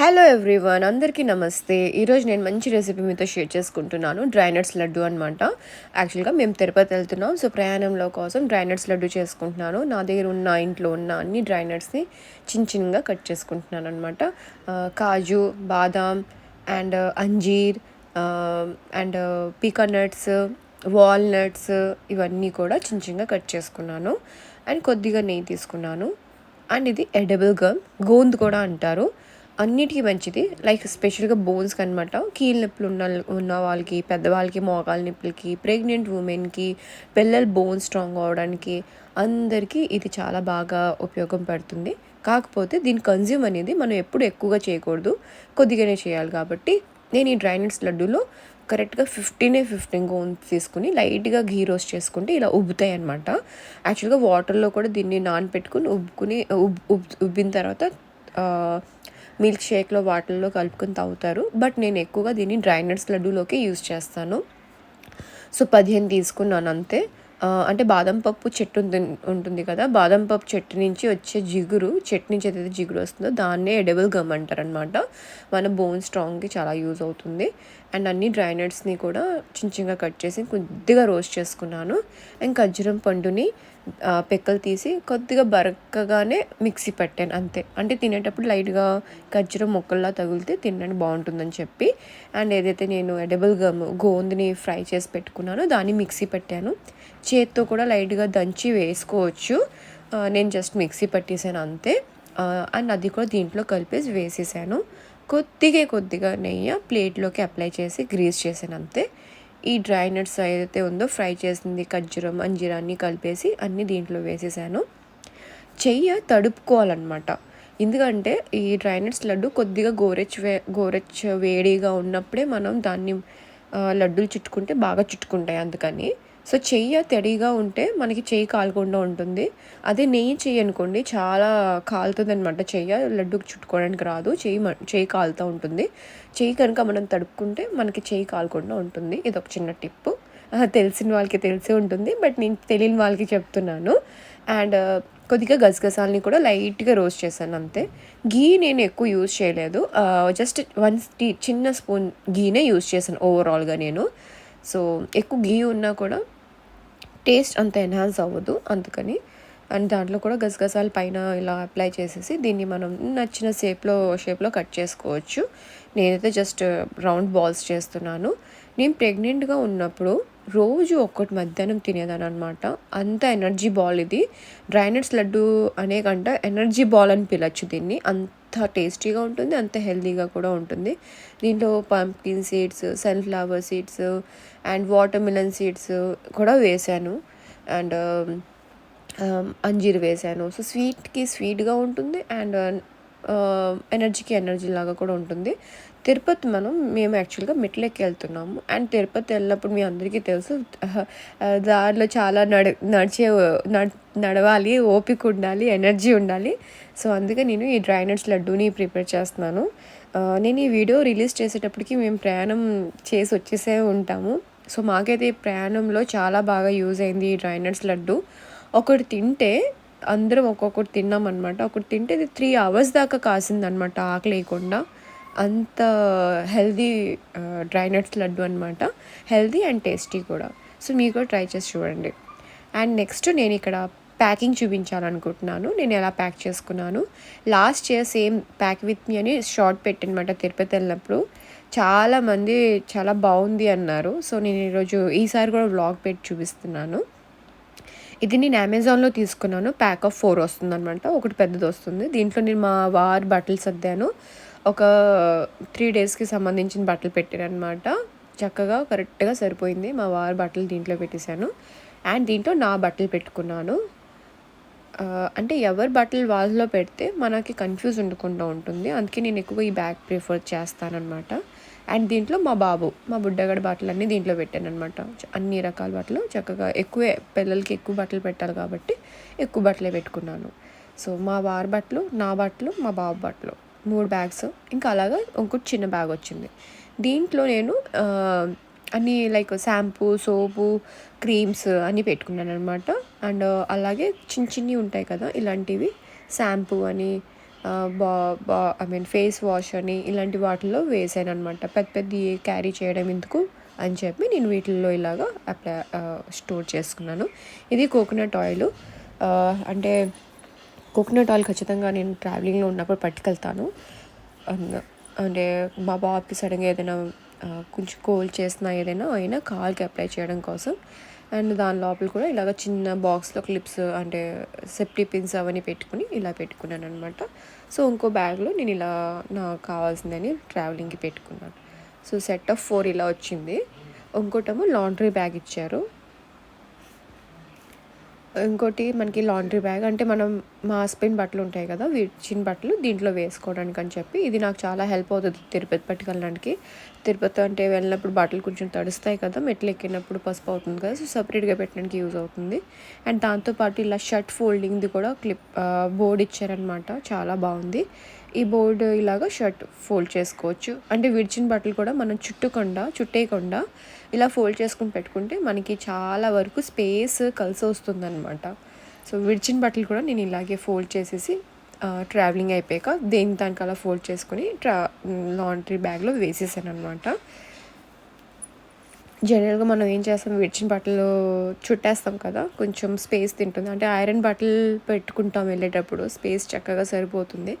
Hello everyone అందరికీ నమస్తే. ఈరోజు నేను మంచి రెసిపీ మీతో షేర్ చేసుకుంటున్నాను. డ్రైనట్స్ లడ్డు అనమాట యాక్చువల్గా మేము తిరుపతి వెళ్తున్నాం. సో ప్రయాణంలో కోసం డ్రైనట్స్ లడ్డు చేసుకుంటున్నాను. నా దగ్గర ఉన్న ఇంట్లో ఉన్న అన్ని డ్రైనట్స్ని చిన్న చిన్నగా కట్ చేసుకుంటున్నాను అనమాట kaju badam and uh, anjeer and pecan nuts walnuts ఇవన్నీ కూడా చిన్న చిన్నగా కట్ చేసుకున్నాను. అండ్ కొద్దిగా నెయ్యి తీసుకున్నాను. అండ్ ఇది ఎడబుల్ గమ్ గోంద్ కూడా అంటారు. అన్నిటికీ మంచిది. లైక్ స్పెషల్గా బోన్స్కి అనమాట కీళ్ళ నొప్పులు ఉన్న ఉన్న వాళ్ళకి పెద్దవాళ్ళకి మోకాల నొప్పులకి ప్రెగ్నెంట్ ఉమెన్కి పిల్లల బోన్ స్ట్రాంగ్ అవడానికి అందరికీ ఇది చాలా బాగా ఉపయోగం పడుతుంది. కాకపోతే దీని కన్జ్యూమ్ అనేది మనం ఎప్పుడు ఎక్కువగా చేయకూడదు. కొద్దిగానే చేయాలి కాబట్టి నేను ఈ డ్రై నట్స్ లడ్డూలో కరెక్ట్గా ఫిఫ్టీనే ఫిఫ్టీన్ గోన్స్ తీసుకుని లైట్గా ఘీ రోస్ట్ చేసుకుంటే ఇలా ఉబ్బుతాయి అనమాట యాక్చువల్గా వాటర్లో కూడా దీన్ని నానపెట్టుకుని ఉబ్బుకుని ఉబ్బు ఉబ్బిన తర్వాత మిల్క్ షేక్లో వాటిల్లో కలుపుకొని తాగుతారు. బట్ నేను ఎక్కువగా దీన్ని డ్రై నట్స్ లడ్డూలోకి యూజ్ చేస్తాను. సో పదిహేను తీసుకున్నాను అంతే. అంటే బాదం పప్పు చెట్టు ఉంటుంది కదా? బాదం పప్పు చెట్టు నుంచి వచ్చే జిగురు చెట్టు నుంచి ఏదైతే జిగురు వస్తుందో దాన్నే ఎడబుల్ గమ్ అంటారు అనమాట మన బోన్ స్ట్రాంగ్కి చాలా యూజ్ అవుతుంది. అండ్ అన్ని డ్రై నట్స్ని కూడా చిన్న చిన్నగా కట్ చేసి కొద్దిగా రోస్ట్ చేసుకున్నాను. అండ్ ఖర్జూరం పండుని పెక్కలు తీసి కొద్దిగా బరకగానే మిక్సీ పెట్టాను అంతే. అంటే తినేటప్పుడు లైట్గా ఖర్జూరం మొక్కల్లా తగిలితే తినడానికి బాగుంటుందని చెప్పి. అండ్ ఏదైతే నేను ఎడబుల్ గమ్ గోందిని ఫ్రై చేసి పెట్టుకున్నానో దాన్ని మిక్సీ పెట్టాను. చేత్తో కూడా లైట్గా దంచి వేసుకోవచ్చు. నేను జస్ట్ మిక్సీ పట్టేసాను అంతే. అండ్ అది కూడా దీంట్లో కలిపేసి వేసేసాను. కొద్దిగా కొద్దిగా నెయ్యి ప్లేట్లోకి అప్లై చేసి గ్రీస్ చేసాను అంతే. ఈ డ్రై నట్స్ ఏదైతే ఉందో ఫ్రై చేసింది ఖర్జూరం అంజీరాన్ని కలిపేసి అన్నీ దీంట్లో వేసేసాను. చెయ్యి తడుపుకోవాలన్నమాట. ఎందుకంటే ఈ డ్రై నట్స్ లడ్డు కొద్దిగా గోరెచ్ వే గోరెచ్చ వేడిగా ఉన్నప్పుడే మనం దాన్ని లడ్డూలు చుట్టుకుంటే బాగా చుట్టుకుంటాయి అందుకని. సో చెయ్యి తడిగా ఉంటే మనకి చెయ్యి కాలకుండా ఉంటుంది. అదే నెయ్యి చెయ్యి అనుకోండి చాలా కాలుతుంది అనమాట చెయ్యి. లడ్డుకు చుట్టుకోవడానికి రాదు. చెయ్యి చెయ్యి కాలుతూ ఉంటుంది. చెయ్యి కనుక మనం తడుపుకుంటే మనకి చెయ్యి కాలకుండా ఉంటుంది. ఇది ఒక చిన్న టిప్పు. తెలిసిన వాళ్ళకి తెలిసే ఉంటుంది. బట్ నేను తెలియని వాళ్ళకి చెప్తున్నాను. అండ్ కొద్దిగా గసగసాలని కూడా లైట్గా రోస్ట్ చేశాను అంతే. గీ నేను ఎక్కువ యూజ్ చేయలేదు. జస్ట్ వన్ టీ చిన్న స్పూన్ గీనే యూజ్ చేశాను ఓవరాల్గా నేను. సో ఎక్కువ గీ ఉన్నా కూడా టేస్ట్ అంత ఎన్హాన్స్ అవ్వదు అందుకని. అండ్ దాంట్లో కూడా గసగసాలు పైన ఇలా అప్లై చేసేసి దీన్ని మనం నచ్చిన షేప్లో షేప్లో కట్ చేసుకోవచ్చు. నేనైతే జస్ట్ రౌండ్ బాల్స్ చేస్తున్నాను. నేను ప్రెగ్నెంట్గా ఉన్నప్పుడు రోజు ఒక్కటి మధ్యాహ్నం తినేదాని అనమాట అంత ఎనర్జీ బాల్ ఇది. డ్రైనట్స్ లడ్డు అనే కంట ఎనర్జీ బాల్ అని పిలవచ్చు దీన్ని. అంత టేస్టీగా ఉంటుంది అంత హెల్తీగా కూడా ఉంటుంది. దీంట్లో pumpkin seeds sunflower seeds and watermelon seeds కూడా వేసాను అండ్ అంజీర్ వేసాను సో స్వీట్కి స్వీట్గా ఉంటుంది అండ్ ఎనర్జీకి ఎనర్జీ లాగా కూడా ఉంటుంది. తిరుపతి మనం మేము యాక్చువల్గా మెట్లెక్కి వెళ్తున్నాము. అండ్ తిరుపతి వెళ్ళినప్పుడు మీ అందరికీ తెలుసు దారిలో చాలా నడ నడిచే నడవాలి ఓపిక ఉండాలి ఎనర్జీ ఉండాలి. సో అందుకే నేను ఈ డ్రై నట్స్ లడ్డూని ప్రిపేర్ చేస్తున్నాను. నేను ఈ వీడియో రిలీజ్ చేసేటప్పటికి మేము ప్రయాణం చేసి వచ్చేసే ఉంటాము. సో మాకైతే ప్రయాణంలో చాలా బాగా యూజ్ అయింది ఈ డ్రై నట్స్ లడ్డు. ఒకటి తింటే అందరం ఒక్కొక్కటి తిన్నాం అనమాట ఒకటి తింటే ఇది త్రీ అవర్స్ దాకా కాసిందనమాట ఆకలి లేకుండా అంత హెల్దీ డ్రై నట్స్ లడ్డు అనమాట హెల్దీ అండ్ టేస్టీ కూడా. సో మీరు కూడా ట్రై చేసి చూడండి. అండ్ నెక్స్ట్ నేను ఇక్కడ ప్యాకింగ్ చూపించాలనుకుంటున్నాను. నేను ఎలా ప్యాక్ చేసుకున్నాను. Last year same pack with me అని షార్ట్ పెట్టనమాట తిరుపతి వెళ్ళినప్పుడు. చాలామంది చాలా బాగుంది అన్నారు. సో నేను ఈరోజు ఈసారి కూడా వ్లాగ్ పెట్టి చూపిస్తున్నాను. ఇది నేను అమెజాన్లో తీసుకున్నాను. ప్యాక్ ఆఫ్ ఫోర్ వస్తుంది అనమాట ఒకటి పెద్దది వస్తుంది. దీంట్లో నేను మా వార్ బట్టలు సర్దాను. ఒక త్రీ డేస్కి సంబంధించిన బట్టలు పెట్టారనమాట చక్కగా కరెక్ట్గా సరిపోయింది. మా వారి బట్టలు దీంట్లో పెట్టేశాను. అండ్ దీంట్లో నా బట్టలు పెట్టుకున్నాను. అంటే ఎవరి బట్టలు వాళ్ళలో పెడితే మనకి కన్ఫ్యూజ్ ఉండకుండా ఉంటుంది. అందుకే నేను ఎక్కువ ఈ బ్యాగ్ ప్రిఫర్ చేస్తానన్నమాట. అండ్ దీంట్లో మా బాబు మా బుడ్డగడ బట్టలు అన్నీ దీంట్లో పెట్టాను అనమాట అన్ని రకాల బట్టలు. చక్కగా ఎక్కువే పిల్లలకి ఎక్కువ బట్టలు పెట్టాలి కాబట్టి ఎక్కువ బట్టలే పెట్టుకున్నాను. సో మా వారి బట్టలు నా బట్టలు మా బాబు బట్టలు. మూడు బ్యాగ్స్. ఇంకా అలాగా ఇంకోటి చిన్న బ్యాగ్ వచ్చింది. దీంట్లో నేను అన్నీ లైక్ షాంపూ సోపు క్రీమ్స్ అన్నీ పెట్టుకున్నాను అనమాట అండ్ అలాగే చిన్న చిన్నవి ఉంటాయి కదా ఇలాంటివి. షాంపూ అని బా బా ఐ మీన్ ఫేస్ వాష్ అని ఇలాంటి వాటిల్లో వేసాను అనమాట పెద్ద పెద్ద క్యారీ చేయడం ఎందుకు అని చెప్పి నేను వీటిల్లో ఇలాగా అప్లై స్టోర్ చేసుకున్నాను. ఇది కోకోనట్ ఆయిల్. అంటే కోకోనట్ ఆయిల్ ఖచ్చితంగా నేను ట్రావెలింగ్లో ఉన్నప్పుడు పట్టుకెళ్తాను. అంటే మా బాబుకి సడన్గా ఏదైనా కొంచెం కోల్డ్ చేసినా ఏదైనా అయినా కాల్కి అప్లై చేయడం కోసం. అండ్ దాని లోపల కూడా ఇలాగ చిన్న బాక్స్లో క్లిప్స్ అంటే సెఫ్టీ పిన్స్ అవన్నీ పెట్టుకుని ఇలా పెట్టుకున్నాను అనమాట సో ఇంకో బ్యాగ్లో నేను ఇలా నాకు కావాల్సిందని ట్రావెలింగ్కి పెట్టుకున్నాను. సో సెట్ ఆఫ్ ఫోర్ ఇలా వచ్చింది. ఇంకోటేమో లాండ్రీ బ్యాగ్ ఇచ్చారు. ఇంకోటి మనకి లాండ్రీ బ్యాగ్ అంటే మనం మా హస్బెండ్ బట్టలు ఉంటాయి కదా చిన్న బట్టలు దీంట్లో వేసుకోవడానికి అని చెప్పి ఇది నాకు చాలా హెల్ప్ అవుతుంది తిరుపతి పట్టుకెళ్ళడానికి. తిరుపతి అంటే వెళ్ళినప్పుడు బట్టలు కొంచెం తడుస్తాయి కదా మెట్లు ఎక్కినప్పుడు పసుపు అవుతుంది కదా సో సపరేట్గా పెట్టడానికి యూజ్ అవుతుంది. అండ్ దాంతోపాటు ఇలా షర్ట్ ఫోల్డింగ్ది కూడా క్లిప్ బోర్డ్ ఇచ్చారనమాట చాలా బాగుంది. ఈ బోర్డు ఇలాగా షర్ట్ ఫోల్డ్ చేసుకోవచ్చు. అంటే విడిచిన బట్టలు కూడా మనం చుట్టకుండా చుట్టేయకుండా ఇలా ఫోల్డ్ చేసుకుని పెట్టుకుంటే మనకి చాలా వరకు స్పేస్ కలిసి వస్తుందన్నమాట. సో విడిచిన బట్టలు కూడా నేను ఇలాగే ఫోల్డ్ చేసేసి ట్రావెలింగ్ అయిపోయాక దేని దానికి అలా ఫోల్డ్ చేసుకుని ట్రా లాండ్రీ బ్యాగ్లో వేసేసాను అనమాట జనరల్గా మనం ఏం చేస్తాం? విడిచిన బట్టలు చుట్టేస్తాం కదా కొంచెం స్పేస్ తింటుంది. అంటే ఐరన్ బట్టలు పెట్టుకుంటాం వెళ్ళేటప్పుడు స్పేస్ చక్కగా సరిపోతుంది.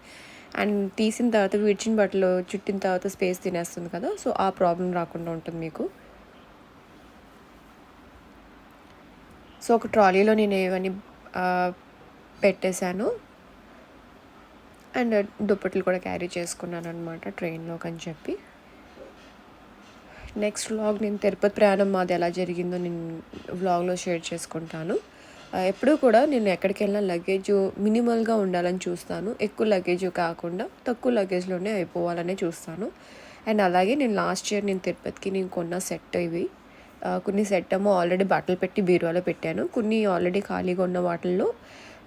అండ్ తీసిన తర్వాత విడిచిన బట్టలు చుట్టిన తర్వాత స్పేస్ తినేస్తుంది కదా సో ఆ ప్రాబ్లం రాకుండా ఉంటుంది మీకు. సో ఒక ట్రాలీలో నేను ఇవన్నీ పెట్టేశాను. అండ్ దుప్పట్లు కూడా క్యారీ చేసుకున్నాను అనమాట ట్రైన్లోకి అని చెప్పి. నెక్స్ట్ వ్లాగ్ నేను తిరుపతి ప్రయాణం మాది ఎలా జరిగిందో నేను వ్లాగ్లో షేర్ చేసుకుంటాను. ఎప్పుడూ కూడా నేను ఎక్కడికి వెళ్ళినా లగేజ్ మినిమల్గా ఉండాలని చూస్తాను. ఎక్కువ లగేజ్ కాకుండా తక్కువ లగేజ్లోనే అయిపోవాలనే చూస్తాను. అండ్ అలాగే నేను లాస్ట్ ఇయర్ నేను తిరుపతికి నేను కొన్న సెట్ ఇవి. కొన్ని సెట్ ఏమో ఆల్రెడీ బట్టలు పెట్టి బీరువాలో పెట్టాను. కొన్ని ఆల్రెడీ ఖాళీగా ఉన్న వాటిల్లో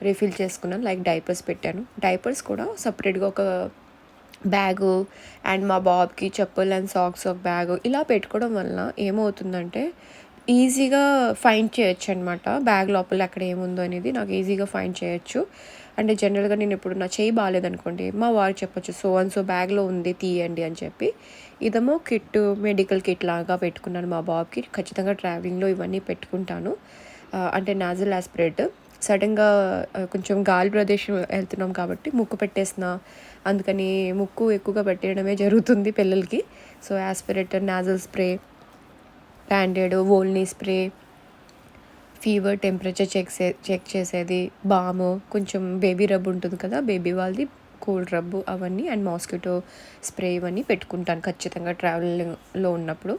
రీఫిల్ చేసుకున్నాను. లైక్ డైపర్స్ పెట్టాను. డైపర్స్ కూడా సపరేట్గా ఒక బ్యాగు అండ్ మా బాబ్కి చెప్పులు అండ్ సాక్స్ ఒక బ్యాగు ఇలా పెట్టుకోవడం వలన ఏమవుతుందంటే ఈజీగా ఫైండ్ చేయొచ్చు అనమాట బ్యాగ్ లోపల అక్కడ ఏముందో అనేది నాకు ఈజీగా ఫైండ్ చేయొచ్చు. అంటే జనరల్గా నేను ఇప్పుడు నా చేయి బాగాలేదనుకోండి మా వారు చెప్పొచ్చు సో అండ్ సో బ్యాగ్లో ఉంది తీయండి అని చెప్పి. ఇదేమో కిట్ మెడికల్ కిట్ లాగా పెట్టుకున్నాను మా బాబుకి. ఖచ్చితంగా ట్రావెలింగ్లో ఇవన్నీ పెట్టుకుంటాను. అంటే నాజల్ ఆస్పిరేట్ సడన్గా కొంచెం గాలి ప్రదేశం వెళ్తున్నాం కాబట్టి ముక్కు పెట్టేసిన అందుకని ముక్కు ఎక్కువగా పెట్టేయడమే జరుగుతుంది పిల్లలకి. So aspirator nasal spray Band Aid Volini spray fever temperature check check చేసేది బాము కొంచెం బేబీ రబ్ ఉంటుంది కదా బేబీ వాళ్ళది కోల్డ్ రబ్బు అవన్నీ అండ్ మాస్కిటో స్ప్రే ఇవన్నీ పెట్టుకుంటాను ఖచ్చితంగా ట్రావెలింగ్లో ఉన్నప్పుడు.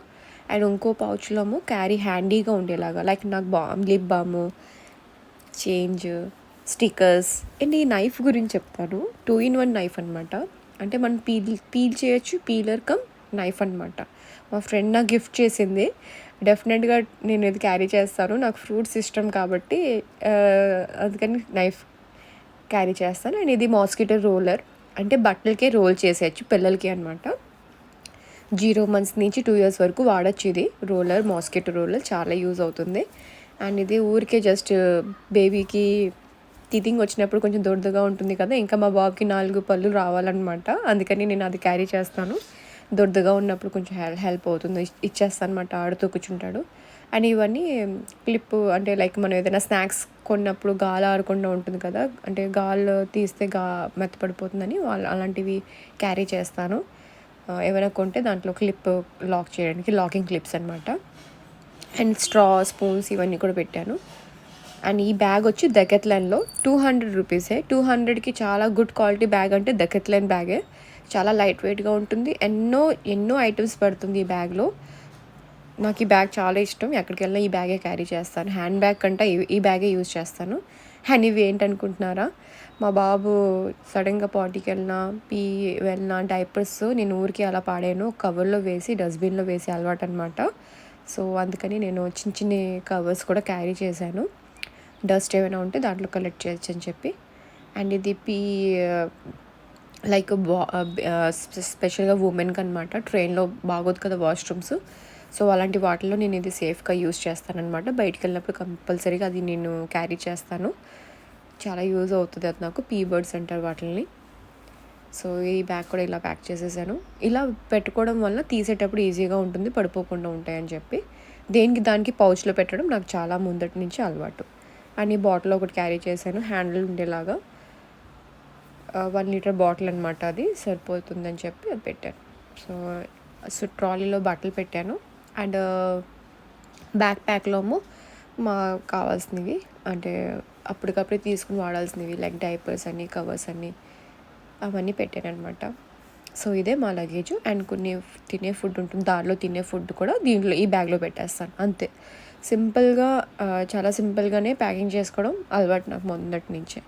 అండ్ ఇంకో పౌచ్లో క్యారీ హ్యాండీగా ఉండేలాగా లైక్ నాకు balm lip balm change stickers and ఈ నైఫ్ గురించి చెప్తాను. టూ ఇన్ వన్ నైఫ్ అనమాట అంటే మనం పీల్ పీల్ చేయొచ్చు పీలర్ కమ్ నైఫ్ అనమాట మా ఫ్రెండ్ నాకు గిఫ్ట్ చేసింది. డెఫినెట్గా నేను ఇది క్యారీ చేస్తాను. నాకు ఫ్రూట్స్ ఇష్టం కాబట్టి అందుకని నైఫ్ క్యారీ చేస్తాను. అండ్ ఇది మాస్కిటో రోలర్ అంటే బట్టలకే రోల్ చేసేయచ్చు పిల్లలకి అనమాట జీరో మంత్స్ నుంచి టూ ఇయర్స్ వరకు వాడచ్చు ఇది. రోలర్ మాస్కిటో రోలర్ చాలా యూజ్ అవుతుంది. అండ్ ఇది ఊరికే జస్ట్ బేబీకి టీథింగ్ వచ్చినప్పుడు కొంచెం దొడ్డుగా ఉంటుంది కదా ఇంకా మా బాబుకి నాలుగు పళ్ళు రావాలన్నమాట. అందుకని నేను అది క్యారీ చేస్తాను. దొడ్డుగా ఉన్నప్పుడు కొంచెం హెల్ హెల్ప్ అవుతుంది. ఇచ్చేస్తానమాట ఆడుతూ కూర్చుంటాడు. అండ్ ఇవన్నీ క్లిప్ అంటే లైక్ మనం ఏదైనా స్నాక్స్ కొన్నప్పుడు గాలి ఆడకుండా ఉంటుంది కదా అంటే గాలు తీస్తే గా మెత్తపడిపోతుందని వాళ్ళు అలాంటివి క్యారీ చేస్తాను. ఏమైనా కొంటే దాంట్లో క్లిప్ లాక్ చేయడానికి లాకింగ్ క్లిప్స్ అనమాట అండ్ స్ట్రా స్పూన్స్ ఇవన్నీ కూడా పెట్టాను. అండ్ ఈ బ్యాగ్ వచ్చి దకెత్లైన్లో టూ హండ్రెడ్ రూపీసే. టూ హండ్రెడ్కి చాలా గుడ్ క్వాలిటీ బ్యాగ్ అంటే దకెత్లైన్ బ్యాగే. చాలా లైట్ వెయిట్గా ఉంటుంది. ఎన్నో ఎన్నో ఐటమ్స్ పడుతుంది ఈ బ్యాగ్లో నాకు ఈ బ్యాగ్ చాలా ఇష్టం. ఎక్కడికి వెళ్ళినా ఈ బ్యాగే క్యారీ చేస్తాను. హ్యాండ్ బ్యాగ్ కంటే ఈ- బ్యాగే యూజ్ చేస్తాను. అండ్ ఇవి ఏంటనుకుంటున్నారా? మా బాబు సడన్గా పాటికి వెళ్ళినా పీ వెళ్ళినా డైపర్స్ నేను ఊరికి అలా పాడాను కవర్లో వేసి డస్ట్బిన్లో వేసి అలవాటు అనమాట సో అందుకని నేను చిన్న చిన్న కవర్స్ కూడా క్యారీ చేశాను. డస్ట్ ఏమైనా ఉంటే దాంట్లో కలెక్ట్ చేయొచ్చు అని చెప్పి. అండ్ ఇది పీ లైక్ బా స్పెషల్గా ఉమెన్కి అనమాట ట్రైన్లో బాగోదు కదా వాష్రూమ్స్ సో అలాంటి వాటిల్లో నేను ఇది సేఫ్గా యూస్ చేస్తానమాట బయటికి వెళ్ళినప్పుడు కంపల్సరీగా అది నేను క్యారీ చేస్తాను. చాలా యూజ్ అవుతుంది అది నాకు. పీ బర్డ్స్ అంటారు వాటిని సో ఈ బ్యాగ్ కూడా ఇలా ప్యాక్ చేసేసాను. ఇలా పెట్టుకోవడం వల్ల తీసేటప్పుడు ఈజీగా ఉంటుంది పడిపోకుండా ఉంటాయని చెప్పి. దేనికి దానికి పౌచ్లో పెట్టడం నాకు చాలా ముందటి నుంచి అలవాటు. అండ్ ఈ బాటిల్ ఒకటి క్యారీ చేశాను. హ్యాండిల్ ఉండేలాగా. వన్ లీటర్ బాటిల్ అనమాట అది సరిపోతుందని చెప్పి అది పెట్టాను. సో సో ట్రాలీలో బట్టలు పెట్టాను. అండ్ బ్యాక్ ప్యాక్లోమో మా కావాల్సినవి అంటే అప్పటికప్పుడే తీసుకుని వాడాల్సినవి లైక్ డైపర్స్ అని కవర్స్ అని అవన్నీ పెట్టాను అనమాట సో ఇదే మా లగేజ్ అండ్ కొన్ని తినే ఫుడ్ ఉంటుంది దారిలో తినే ఫుడ్ కూడా దీంట్లో ఈ బ్యాగ్లో పెట్టేస్తాను అంతే. సింపుల్గా చాలా సింపుల్గానే ప్యాకింగ్ చేసుకోవడం అలవాటు నాకు మొదటి నుంచే.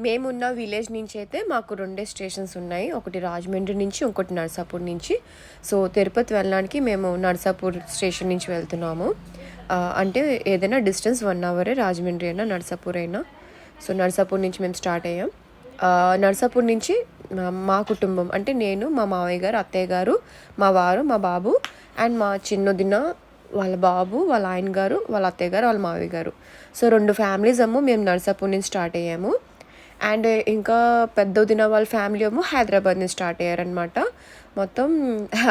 మేమున్న విలేజ్ నుంచి అయితే మాకు రెండే స్టేషన్స్ ఉన్నాయి. ఒకటి రాజమండ్రి నుంచి ఇంకోటి నర్సాపూర్ నుంచి. సో తిరుపతి వెళ్ళడానికి మేము నర్సాపూర్ స్టేషన్ నుంచి వెళ్తున్నాము. అంటే ఏదైనా డిస్టెన్స్ వన్ అవరే రాజమండ్రి అయినా నర్సాపూర్ అయినా. సో నర్సాపూర్ నుంచి మేము స్టార్ట్ అయ్యాం. నర్సాపూర్ నుంచి మా- కుటుంబం అంటే నేను మా మావయ్య గారు అత్తయ్య గారు మా వారు మా బాబు అండ్ మా చిన్నదిన వాళ్ళ బాబు వాళ్ళ ఆయన గారు వాళ్ళ అత్తయ్య గారు వాళ్ళ మావయ్య గారు. సో రెండు ఫ్యామిలీస్ ఏమో మేము నర్సాపూర్ నుంచి స్టార్ట్ అయ్యాము. అండ్ ఇంకా పెద్ద వదిన వాళ్ళ ఫ్యామిలీ ఏమో హైదరాబాద్ నుంచి స్టార్ట్ అయ్యారనమాట మొత్తం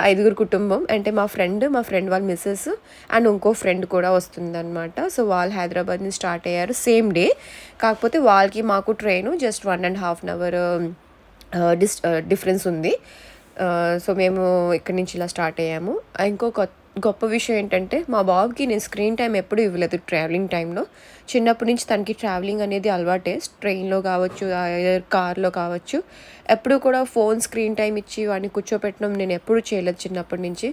ఐదుగురు కుటుంబం. అంటే మా ఫ్రెండ్ మా ఫ్రెండ్ వాళ్ళ మిస్సెస్ అండ్ ఇంకో ఫ్రెండ్ కూడా వస్తుందన్నమాట. సో వాళ్ళు హైదరాబాద్ నుంచి స్టార్ట్ అయ్యారు సేమ్ డే కాకపోతే వాళ్ళకి మాకు train just one and half an hour dis difference ఉంది. సో మేము ఇక్కడి నుంచి ఇలా స్టార్ట్ అయ్యాము. ఇంకో కొత్త గొప్ప విషయం ఏంటంటే మా బాబుకి నేను స్క్రీన్ టైం ఎప్పుడూ ఇవ్వలేదు ట్రావెలింగ్ టైంలో. చిన్నప్పటి నుంచి తనకి ట్రావెలింగ్ అనేది అలవాటే. ట్రైన్లో కావచ్చు కార్లో కావచ్చు. ఎప్పుడు కూడా ఫోన్ స్క్రీన్ టైం ఇచ్చి వాడిని కూర్చోపెట్టడం నేను ఎప్పుడు చేయలేదు చిన్నప్పటి నుంచి.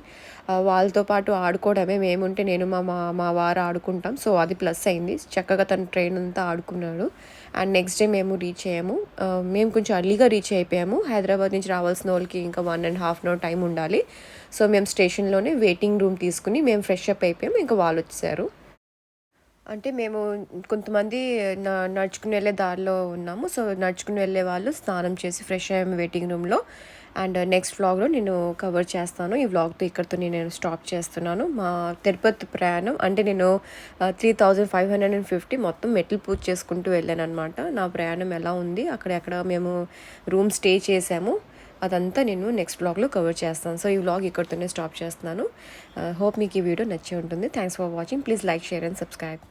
వాళ్ళతో పాటు ఆడుకోవడమే మేముంటే నేను మా మా మా వారు ఆడుకుంటాం. సో అది ప్లస్ అయింది. చక్కగా తన ట్రైన్ అంతా ఆడుకున్నాడు. అండ్ నెక్స్ట్ డే మేము రీచ్ అయ్యాము. మేము కొంచెం అర్లీగా రీచ్ అయిపోయాము. హైదరాబాద్ నుంచి రావాల్సిన వాళ్ళకి ఇంకా one and half an hour time ఉండాలి. సో మేము స్టేషన్లోనే వెయిటింగ్ రూమ్ తీసుకుని మేము ఫ్రెష్ అప్ అయిపోయాము. ఇంకా వాళ్ళు వచ్చేసారు అంటే మేము కొంతమంది నడుచుకుని వెళ్ళే దారిలో ఉన్నాము. సో నడుచుకుని వెళ్ళే వాళ్ళు స్నానం చేసి ఫ్రెష్ అయ్యాము వెయిటింగ్ రూమ్లో. అండ్ నెక్స్ట్ వ్లాగ్లో నేను కవర్ చేస్తాను. ఈ వ్లాగ్తో ఇక్కడితో నేను స్టాప్ చేస్తున్నాను. మా తిరుపతి ప్రయాణం అంటే నేను three thousand five hundred and fifty మొత్తం మెట్లు పూజ చేసుకుంటూ వెళ్ళాను అనమాట నా ప్రయాణం ఎలా ఉంది? అక్కడ ఎక్కడ మేము రూమ్ స్టే చేసాము. అదంతా నేను నెక్స్ట్ బ్లాగ్లో కవర్ చేస్తాను. సో ఈ వ్లాగ్ ఇక్కడితోనే స్టాప్ చేస్తున్నాను. హోప్ మీకు ఈ వీడియో నచ్చే ఉంటుంది. Thanks for watching. Please like share and subscribe.